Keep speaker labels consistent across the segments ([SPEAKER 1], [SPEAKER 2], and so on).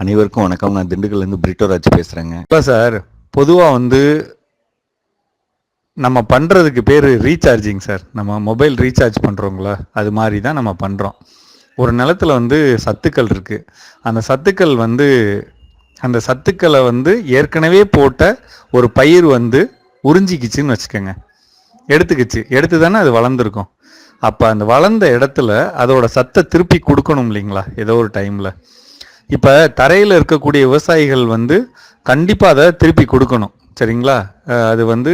[SPEAKER 1] அனைவருக்கும் வணக்கம். நான் திண்டுக்கல்லேருந்து பிரிட்டோராஜ் பேசுகிறேங்க
[SPEAKER 2] இப்போ சார் பொதுவாக வந்து நம்ம பண்ணுறதுக்கு பேர் ரீசார்ஜிங் சார். நம்ம மொபைல் ரீசார்ஜ் பண்ணுறோங்களா அது மாதிரி தான் நம்ம பண்ணுறோம் ஒரு நிலத்துல வந்து சத்துக்கள் இருக்குது அந்த சத்துக்கள் வந்து அந்த சத்துக்களை வந்து ஏற்கனவே போட்ட ஒரு பயிர் வந்து உறிஞ்சிக்கிச்சுன்னு வச்சுக்கோங்க. எடுத்துக்கிச்சு. எடுத்து தானே அது வளர்ந்துருக்கும். அப்போ அந்த வளர்ந்த இடத்துல அதோட சத்தை திருப்பி கொடுக்கணும் இல்லைங்களா? ஏதோ ஒரு டைமில். இப்போ தரையில் இருக்கக்கூடிய விவசாயிகள் வந்து கண்டிப்பாக அதை திருப்பி கொடுக்கணும். சரிங்களா? அது வந்து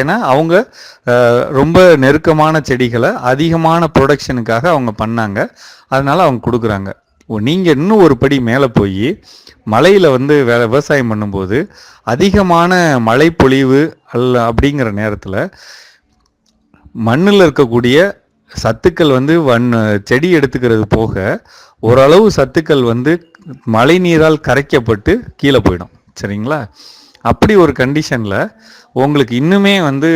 [SPEAKER 2] ஏன்னா அவங்க ரொம்ப நெருக்கமான செடிகளை அதிகமான ப்ரொடக்ஷனுக்காக அவங்க பண்ணாங்க. அதனால் அவங்க கொடுக்குறாங்க. நீங்கள் இன்னும் ஒரு படி மேலே போய் மலையில் வந்து வே விவசாயம் பண்ணும்போது அதிகமான மழை பொழிவு அல்ல அப்படிங்கிற நேரத்தில் மண்ணில் இருக்கக்கூடிய சத்துக்கள் வந்து வன் செடி எடுத்துக்கிறது போக ஓரளவு சத்துக்கள் வந்து மழை நீரால் கரைக்கப்பட்டு கீழே போயிடும். சரிங்களா? அப்படி ஒரு கண்டிஷனில் உங்களுக்கு இன்னுமே வந்து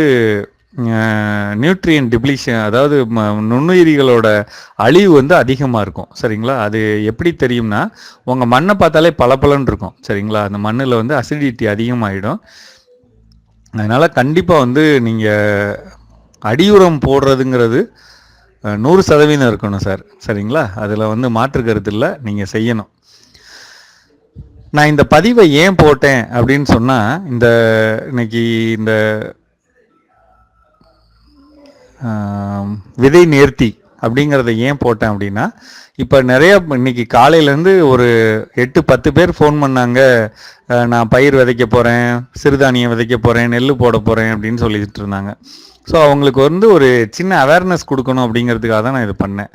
[SPEAKER 2] நியூட்ரியன் டிப்ளீஷன் அதாவது ம- நுண்ணுயிரிகளோட அழிவு வந்து அதிகமாக இருக்கும். சரிங்களா? அது எப்படி தெரியும்னா உங்கள் மண்ணை பார்த்தாலே பளபளன்னு இருக்கும். சரிங்களா? அந்த மண்ணில் வந்து அசிடிட்டி அதிகமாகிடும் அதனால் கண்டிப்பாக வந்து நீங்கள் அடியுரம் போடுறதுங்கிறது நூறு சதவீதம் இருக்கணும் சார். சரிங்களா? அதில் வந்து மாற்று கருத்து இல்லை. நீங்கள் செய்யணும். நான் இந்த பதிவை ஏன் போட்டேன் அப்படின்னு சொன்னால் இந்த இன்னைக்கு இந்த விதை நேர்த்தி அப்படிங்கிறத ஏன் போட்டேன் அப்படின்னா இப்போ நிறைய இன்னைக்கு காலையிலேருந்து ஒரு எட்டு பத்து பேர் ஃபோன் பண்ணாங்க. நான் பயிர் விதைக்க போகிறேன் சிறுதானியம் விதைக்க போகிறேன் நெல் போட போகிறேன் அப்படின்னு சொல்லிட்டு இருந்தாங்க. ஸோ அவங்களுக்கு வந்து ஒரு சின்ன அவேர்னஸ் கொடுக்கணும் அப்படிங்கிறதுக்காக தான் நான் இது பண்ணேன்.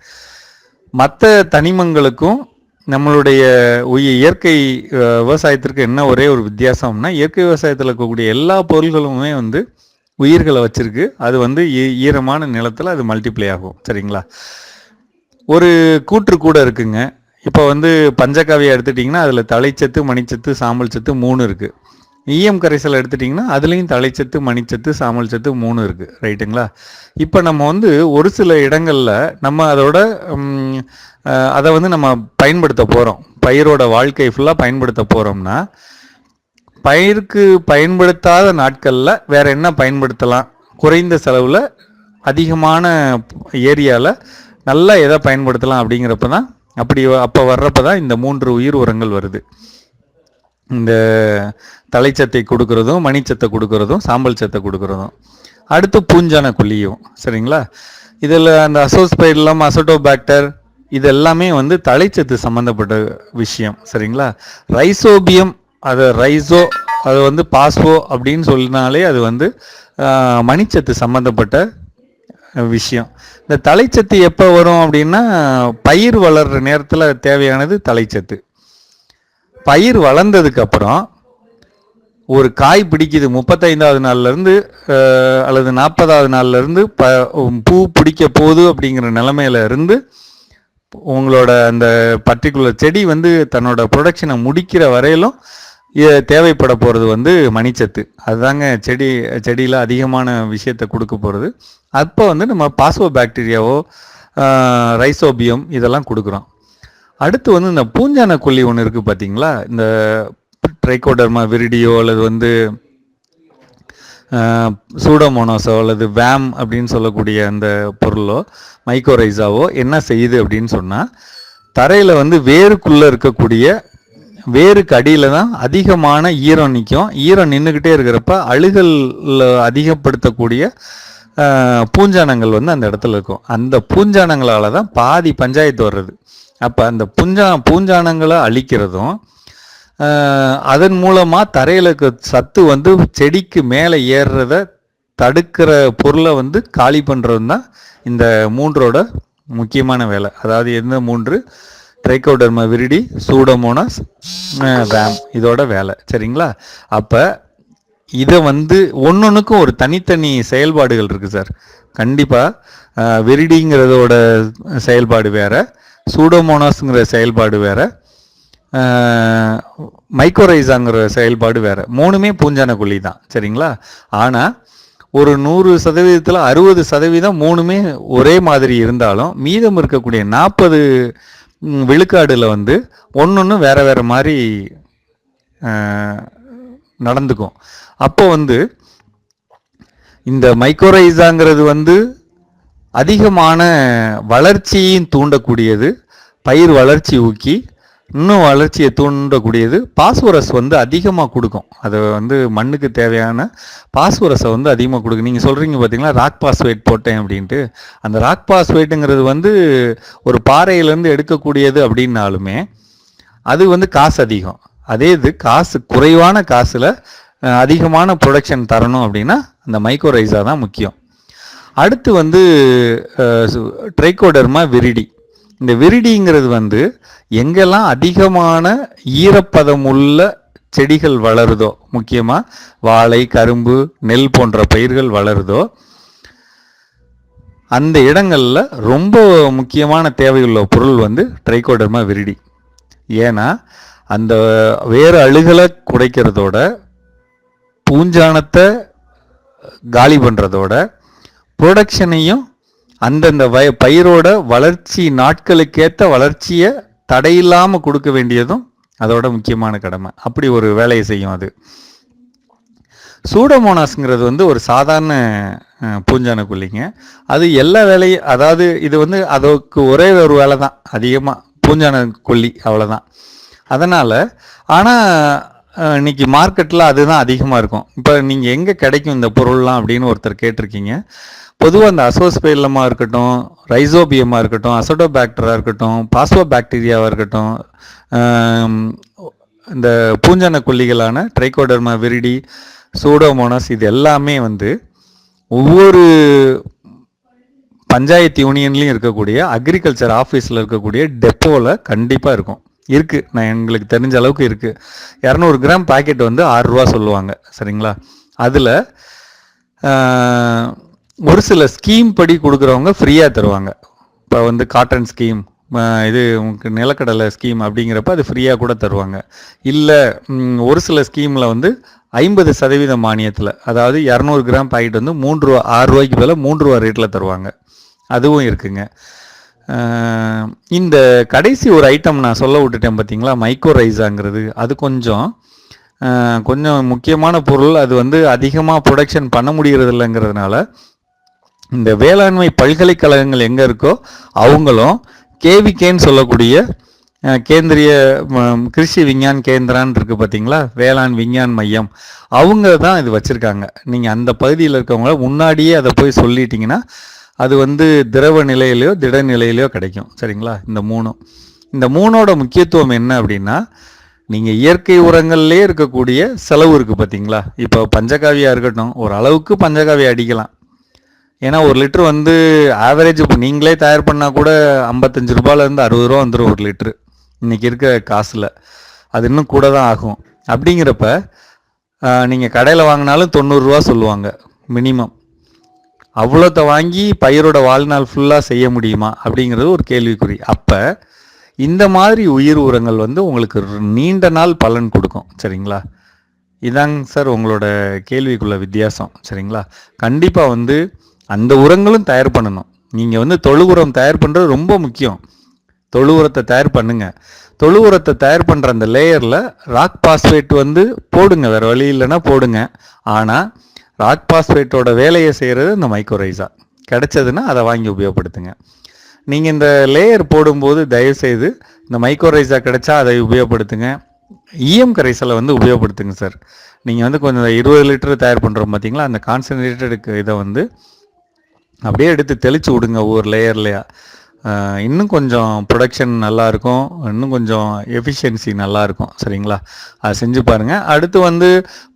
[SPEAKER 2] மற்ற தனிமங்களுக்கும் நம்மளுடைய உய- இயற்கை விவசாயத்திற்கு என்ன ஒரே ஒரு வித்தியாசம்னா இயற்கை விவசாயத்தில் இருக்கக்கூடிய எல்லா பொருள்களுமே வந்து உயிர்களை வச்சிருக்கு. அது வந்து ஈ- ஈரமான நிலத்தில் அது மல்டிப்ளை ஆகும். சரிங்களா? ஒரு கூற்று கூட இருக்குங்க. இப்போ வந்து பஞ்சகாவியை எடுத்துட்டிங்கன்னா அதில் தலைச்சத்து மணிச்சத்து சாம்பல் சத்து மூணு இருக்குது ஈயம் கரைசல் எடுத்துட்டிங்கன்னா அதுலேயும் தலைச்சத்து மணிச்சத்து சாம்பல் சத்து மூணு இருக்குது ரைட்டுங்களா? இப்போ நம்ம வந்து ஒரு சில இடங்களில் நம்ம அதோட அதை வந்து நம்ம பயன்படுத்த போகிறோம் பயிரோட வாழ்க்கை ஃபுல்லாக பயன்படுத்த போகிறோம்னா பயிருக்கு பயன்படுத்தாத நாட்களில் வேறு என்ன பயன்படுத்தலாம்? குறைந்த செலவில் அதிகமான ஏரியாவில் நல்லா எதை பயன்படுத்தலாம் அப்படிங்கிறப்ப தான் அப்படி அப்போ வர்றப்ப தான் இந்த மூன்று உயிர் உரங்கள் வருது. இந்த தலைச்சத்தை கொடுக்கறதும் மணிச்சத்தை கொடுக்கறதும் சாம்பல் சத்தை கொடுக்கறதும். அடுத்து பூஞ்சான குழியும் சரிங்களா? இதில் அந்த அசோஸ்பைட்லம் அசோட்டோபாக்டர் இது எல்லாமே வந்து தலைச்சத்து சம்மந்தப்பட்ட விஷயம் சரிங்களா? ரைசோபியம் அது ரைசோ அது வந்து பாஸ்போ அப்படின்னு சொன்னாலே அது வந்து மணிச்சத்து சம்மந்தப்பட்ட விஷயம். இந்த தலைச்சத்து எப்போ வரும் அப்படின்னா பயிர் வளர்கிற நேரத்தில் தேவையானது தலைச்சத்து பயிர் வளர்ந்ததுக்கப்புறம் ஒரு காய் பிடிக்குது முப்பத்தைந்தாவது நாள்லேருந்து அல்லது நாற்பதாவது நாள்லேருந்து ப பூ பிடிக்க போகுது அப்படிங்கிற நிலமையில இருந்து உங்களோட அந்த பர்டிகுலர் செடி வந்து தன்னோட ப்ரொடக்ஷனை முடிக்கிற வரையிலும் தேவைப்பட போகிறது வந்து மணிச்சத்து. அதுதாங்க செடி செடியில் அதிகமான விஷயத்தை கொடுக்க போகிறது அப்போ வந்து நம்ம பாஸ்போ பாக்டீரியாவோ ரைசோபியம் இதெல்லாம் கொடுக்குறோம். அடுத்து வந்து இந்த பூஞ்சான கொல்லி ஒன்று இருக்குது பார்த்தீங்களா இந்த ட்ரைகோடர்மா விரிடியோ அல்லது வந்து சூடோமோனோஸோ அல்லது வேம் அப்படின்னு சொல்லக்கூடிய அந்த பொருளோ மைக்ரோரைஸாவோ என்ன செய்யுது அப்படின்னு சொன்னால் தரையில் வந்து வேருக்குள்ளே இருக்கக்கூடிய வேருக்கு அடியில் தான் அதிகமான ஈரம் நிற்கும் ஈரம் நின்றுக்கிட்டே இருக்கிறப்ப அழுகல் அதிகப்படுத்தக்கூடிய பூஞ்சானங்கள் வந்து அந்த இடத்துல இருக்கும். அந்த பூஞ்சானங்களால தான் பாதி பஞ்சாயத்து வர்றது. அப்போ அந்த புஞ்சா பூஞ்சானங்களை அழிக்கிறதும் அதன் மூலமாக தரையில் இருக்க சத்து வந்து செடிக்கு மேலே ஏறுறத தடுக்கிற பொருளை வந்து காலி பண்ணுறது தான் இந்த மூன்றோட முக்கியமான வேலை. அதாவது எந்த மூன்று? ட்ரைகோடர்ம விரிடி சூடோமோனாஸ் வேம் இதோட வேலை. சரிங்களா? அப்போ இதை வந்து ஒன்னொன்றுக்கும் ஒரு தனித்தனி செயல்பாடுகள் இருக்குது சார். கண்டிப்பாக விரிடிங்கிறதோட செயல்பாடு வேறு சூடோமோனாஸுங்கிற செயல்பாடு வேறு மைக்ரோரைஸாங்கிற செயல்பாடு வேறு. மூணுமே பூஞ்சான கொல்லி தான் சரிங்களா? ஆனால் ஒரு நூறு சதவீதத்தில் அறுபது சதவீதம் மூணுமே ஒரே மாதிரி இருந்தாலும் மீதம் இருக்கக்கூடிய நாற்பது விழுக்காடில் வந்து ஒன்று வேற வேறு மாதிரி நடந்துக்கும். அப்போ வந்து இந்த மைக்ரோரைஸாங்கிறது வந்து அதிகமான வளர்ச்சியையும் தூண்டக்கூடியது. பயிர் வளர்ச்சி ஊக்கி இன்னும் வளர்ச்சியை தூண்டக்கூடியது. பாஸ்பரஸ் வந்து அதிகமாக கொடுக்கும். அது வந்து மண்ணுக்கு தேவையான பாஸ்வரஸை வந்து அதிகமாக கொடுக்கும். நீங்கள் சொல்கிறீங்க பார்த்தீங்களா ராக் பாஸ்வேட் போட்டேன் அப்படின்ட்டு. அந்த ராக் பாஸ்வேட்டுங்கிறது வந்து ஒரு பாறையிலேருந்து எடுக்கக்கூடியது அப்படின்னாலுமே அது வந்து காசு அதிகம். அதே இது காசு குறைவான காசில் அதிகமான ப்ரொடக்ஷன் தரணும் அப்படின்னா அந்த மைக்ரோரைஸாக தான் முக்கியம். அடுத்து வந்து ட்ரைகோடர்மா விரிடி இந்த விரிடிங்கிறது வந்து எங்கெல்லாம் அதிகமான ஈரப்பதம் உள்ள செடிகள் வளருதோ முக்கியமாக வாழை கரும்பு நெல் போன்ற பயிர்கள் வளருதோ அந்த இடங்களில் ரொம்ப முக்கியமான தேவையுள்ள பொருள் வந்து ட்ரைகோடர்மா விரிடி. ஏன்னா அந்த வேறு அழுகலை குறைக்கிறதோட பூஞ்சானத்தை காலி பண்ணுறதோட ப்ரொடக்ஷனையும் அந்தந்த வய பயிரோட வளர்ச்சி நாட்களுக்கேற்ற வளர்ச்சியை தடையில்லாமல் கொடுக்க வேண்டியதும் அதோட முக்கியமான கடமை. அப்படி ஒரு வேலையை செய்யும் அது. சூடோமோனாஸ்ங்கிறது வந்து ஒரு சாதாரண பூஞ்சான கொல்லிங்க அது எல்லா வேலையும் அதாவது இது வந்து அதுக்கு ஒரே ஒரு வேலை தான். அதிகமாக பூஞ்சான கொல்லி அவ்வளோதான் அதனால் ஆனால் இன்னைக்கு மார்க்கெட்டில் அதுதான் அதிகமாக இருக்கும். இப்போ நீங்கள் எங்கே கிடைக்கும் இந்த பொருள்லாம் அப்படின்னு ஒருத்தர் கேட்டிருக்கீங்க. பொதுவாக அந்த அசோஸ்பெயிலமாக இருக்கட்டும் ரைசோபியமாக இருக்கட்டும் அசோடோபாக்டராக இருக்கட்டும் பாஸ்போ பாக்டீரியாவாக இருக்கட்டும் இந்த பூஞ்சன கொல்லிகளான ட்ரைகோடர்மா விரிடி சூடோமோனாஸ் இது எல்லாமே வந்து ஒவ்வொரு பஞ்சாயத்து யூனியன்லையும் இருக்கக்கூடிய அக்ரிகல்ச்சர் ஆஃபீஸில் இருக்கக்கூடிய டெப்போவில் கண்டிப்பாக இருக்கும். இருக்குது நான் எங்களுக்கு தெரிஞ்ச அளவுக்கு இருக்குது இரநூறு கிராம் பாக்கெட் வந்து ஆறுரூவா சொல்லுவாங்க. சரிங்களா? அதில் ஒரு சில ஸ்கீம் படி கொடுக்குறவங்க ஃப்ரீயாக தருவாங்க. இப்போ வந்து காட்டன் ஸ்கீம் இது உங்களுக்கு நிலக்கடலை ஸ்கீம் அப்படிங்கிறப்ப அது ஃப்ரீயாக கூட தருவாங்க. இல்லை ஒரு சில ஸ்கீமில் வந்து ஐம்பது சதவீத மானியத்தில் அதாவது இரநூறு கிராம் பாக்கெட் வந்து மூன்று ரூபா ஆறு ரூபாய்க்கு பதிலாக மூன்று ரூபா ரேட்டில் தருவாங்க. அதுவும் இருக்குங்க. இந்த கடைசி ஒரு ஐட்டம் நான் சொல்ல விட்டுட்டேன் பார்த்தீங்களா மைக்ரோ ரைஸாங்கிறது அது கொஞ்சம் கொஞ்சம் முக்கியமான பொருள். அது வந்து அதிகமாக ப்ரொடக்ஷன் பண்ண முடிகிறது இல்லைங்கிறதுனால இந்த வேளாண்மை பல்கலைக்கழகங்கள் எங்கே இருக்கோ அவங்களும் கேவிகேன்னு சொல்லக்கூடிய கேந்திரிய ம, கிருஷி விஞ்ஞான் கேந்திரான்னு இருக்குது பார்த்தீங்களா வேளாண் விஞ்ஞான் மையம். அவங்க தான் இது வச்சுருக்காங்க. நீங்கள் அந்த பகுதியில் இருக்கவங்கள முன்னாடியே அதை போய் சொல்லிட்டீங்கன்னா அது வந்து திரவ நிலையிலையோ திட நிலையிலையோ கிடைக்கும். சரிங்களா? இந்த மூணும். இந்த மூணோட முக்கியத்துவம் என்ன அப்படின்னா நீங்கள் இயற்கை உரங்கள்லேயே இருக்கக்கூடிய செலவு இருக்குது பார்த்தீங்களா இப்போ பஞ்சகாவியாக இருக்கட்டும் ஒரு அளவுக்கு பஞ்சகாவியை அடிக்கலாம். ஏன்னா ஒரு லிட்ரு வந்து ஆவரேஜ் இப்போ நீங்களே தயார் பண்ணால் கூட ஐம்பத்தஞ்சு ரூபாயிலேருந்து அறுபது ரூபா வந்துடும் ஒரு லிட்ரு இன்னைக்கு இருக்க காசில். அது இன்னும் கூட தான் ஆகும். அப்படிங்கிறப்ப நீங்கள் கடையில் வாங்கினாலும் தொண்ணூறுரூவா சொல்லுவாங்க மினிமம். அவ்வளோத்த வாங்கி பயிரோட வாழ்நாள் ஃபுல்லாக செய்ய முடியுமா? அப்படிங்கிறது ஒரு கேள்விக்குறி. அப்போ இந்த மாதிரி உயிர் உரங்கள் வந்து உங்களுக்கு நீண்ட நாள் பலன் கொடுக்கும் சரிங்களா? இதாங்க சார் உங்களோட கேள்விக்குள்ள வித்தியாசம் சரிங்களா? கண்டிப்பாக வந்து அந்த உரங்களும் தயார் பண்ணணும். நீங்கள் வந்து தொழு உரம் தயார் பண்ணுறது ரொம்ப முக்கியம். தொழு உரத்தை தயார் பண்ணுங்கள் தொழு உரத்தை தயார் பண்ணுற அந்த லேயரில் ராக் பாஸ்பேட் வந்து போடுங்க. வேறு வழி இல்லைன்னா போடுங்க. ஆனால் ராக் பாஸ்பேட்டோட வேலையை செய்கிறது இந்த மைக்ரோரைஸா கிடைச்சதுன்னா அதை வாங்கி உபயோகப்படுத்துங்க. நீங்கள் இந்த லேயர் போடும்போது தயவுசெய்து இந்த மைக்ரோரைஸா கிடைச்சா அதை உபயோகப்படுத்துங்க. இஎம் கரைசலை வந்து உபயோகப்படுத்துங்க சார். நீங்கள் வந்து கொஞ்சம் இருபது லிட்டர் தயார் பண்ணுறோம் பார்த்தீங்களா அந்த கான்சன்ட்ரேட்டடுக்கு இதை வந்து அப்படியே எடுத்து தெளித்து விடுங்க ஒவ்வொரு லேயர்லையா இன்னும் கொஞ்சம் ப்ரொடக்ஷன் நல்லாயிருக்கும். இன்னும் கொஞ்சம் எஃபிஷியன்சி நல்லாயிருக்கும். சரிங்களா? அதை செஞ்சு பாருங்கள் அடுத்து வந்து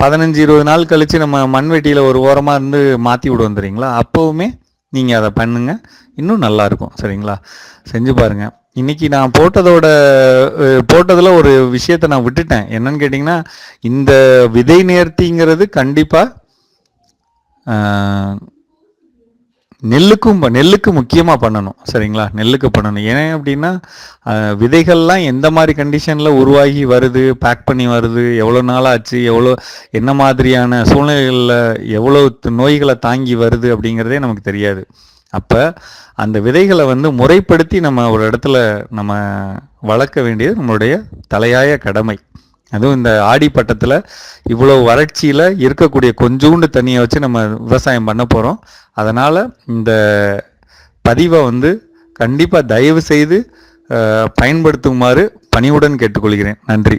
[SPEAKER 2] பதினஞ்சு இருபது நாள் கழித்து நம்ம மண்வெட்டியில் ஒரு ஓரமாக இருந்து மாற்றி விடுவோம் தெரியுங்களா? அப்போவுமே நீங்கள் அதை பண்ணுங்கள் இன்னும் நல்லாயிருக்கும். சரிங்களா? செஞ்சு பாருங்கள் இன்னைக்கு நான் போட்டதோட போட்டதில் ஒரு விஷயத்தை நான் விட்டுட்டேன். என்னன்னு கேட்டிங்கன்னா இந்த விதை நேர்த்திங்கிறது கண்டிப்பாக நெல்லுக்கும் ப- நெல்லுக்கு முக்கியமாக பண்ணணும். சரிங்களா? நெல்லுக்கு பண்ணணும். ஏன் அப்படின்னா விதைகள்லாம் எந்த மாதிரி கண்டிஷனில் உருவாகி வருது பேக் பண்ணி வருது எவ்வளோ நாள் ஆச்சு எவ்வளோ என்ன மாதிரியான சூழ்நிலைகளில் எவ்வளோ நோய்களை தாங்கி வருது அப்படிங்கிறதே நமக்கு தெரியாது. அப்போ அந்த விதைகளை வந்து முறைப்படுத்தி நம்ம ஒரு இடத்துல நம்ம வளர்க்க வேண்டியது நம்மளுடைய தலையாய கடமை. அதுவும் இந்த ஆடி பட்டத்தில் இவ்வளோ வறட்சியில் இருக்கக்கூடிய கொஞ்சோண்டு தண்ணியை வச்சு நம்ம விவசாயம் பண்ண போகிறோம் அதனால் இந்த பதிவை வந்து கண்டிப்பாக தயவு செய்து பயன்படுத்துமாறு பணிவுடன் கேட்டுக்கொள்கிறேன். நன்றி.